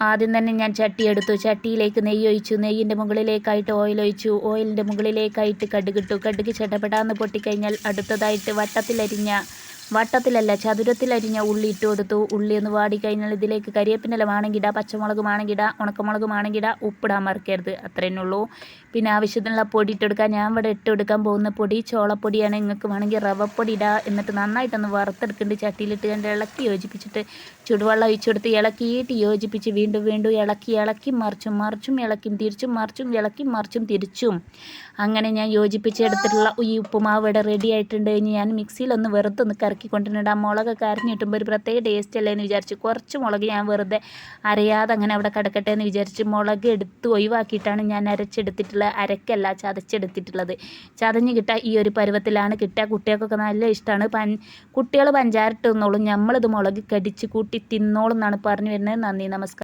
ആദ്യം തന്നെ ഞാൻ ചട്ടി എടുത്തു. ചട്ടിയിലേക്ക് നെയ്യ് ഒഴിച്ചു. നെയ്യിന്റെ മുകളിലേക്കായിട്ട് ഓയിൽ ഒഴിച്ചു. ഓയിലിന്റെ മുകളിലേക്കായിട്ട് കടുകിട്ടു. കടുക് ചട്ടപ്പെടാന്ന് പൊട്ടിക്കഴിഞ്ഞാൽ അടുത്തതായിട്ട് വട്ടത്തിലരിഞ്ഞ വട്ടത്തിലല്ല ചതുരത്തിലരിഞ്ഞ ഉള്ളി ഇട്ട് കൊടുത്തു ഉള്ളി ഒന്ന് വാടിക്കഴിഞ്ഞാൽ ഇതിലേക്ക് കരിയേപ്പിന്റെ വേണമെങ്കിൽ ഇടാം പച്ചമുളക് വേണമെങ്കിൽ ഇടാം ഉണക്കമുളക് വേണമെങ്കിൽ ഇടാം ഉപ്പിടാൻ മറക്കരുത്. അത്രയേ ഉള്ളൂ. പിന്നെ ആവശ്യത്തിനുള്ള പൊടി ഇട്ടെടുക്കാൻ ഞാൻ ഇവിടെ ഇട്ടെടുക്കാൻ പോകുന്ന പൊടി ചോളപ്പൊടിയാണ്. നിങ്ങൾക്ക് വേണമെങ്കിൽ റവപ്പൊടി ഇടാ. എന്നിട്ട് നന്നായിട്ടൊന്ന് വറുത്തെടുക്കേണ്ട ചട്ടിയിലിട്ട് കണ്ട് ഇളക്കി യോജിപ്പിച്ചിട്ട് ചുടുവെള്ളം ഒഴിച്ചു കൊടുത്ത് ഇളക്കിയിട്ട് യോജിപ്പിച്ച് വീണ്ടും വീണ്ടും ഇളക്കി ഇളക്കി മറിച്ചും മറിച്ചും ഇളക്കി തിരിച്ചും മറിച്ചും ഇളക്കി മറിച്ചും തിരിച്ചും. അങ്ങനെ ഞാൻ യോജിപ്പിച്ചെടുത്തിട്ടുള്ള ഈ ഉപ്പുമാവ് ഇവിടെ റെഡി ആയിട്ടുണ്ട്. ഇനി ഞാൻ മിക്സിയിലൊന്ന് വെറുത്തൊന്ന് ഒന്ന് കറക്കി കൊണ്ടിട്ടുണ്ട് ആ മുളകൊക്കെ അരിഞ്ഞ് കിട്ടുമ്പോൾ ഒരു പ്രത്യേക ടേസ്റ്റ് അല്ലേ എന്ന് വിചാരിച്ചു. കുറച്ച് മുളക് ഞാൻ വെറുതെ അരയാതെ അങ്ങനെ അവിടെ കിടക്കട്ടെ എന്ന് വിചാരിച്ച് മുളക് എടുത്ത് ഒഴിവാക്കിയിട്ടാണ് ഞാൻ അരച്ചെടുത്തിട്ടുള്ളത് അരക്കല്ല ചതച്ചെടുത്തിട്ടുള്ളത്. ചതഞ്ഞ് കിട്ടാൻ ഈ ഒരു പരുവത്തിലാണ് കിട്ടുക. കുട്ടികൾക്കൊക്കെ നല്ല ഇഷ്ടമാണ് പൻ കുട്ടികൾ പഞ്ചാരിട്ട് തിന്നോളും നമ്മളിത് മുളക് കടിച്ച് കൂട്ടി തിന്നോളും എന്നാണ് പറഞ്ഞു വരുന്നത്. നന്ദി നമസ്കാരം.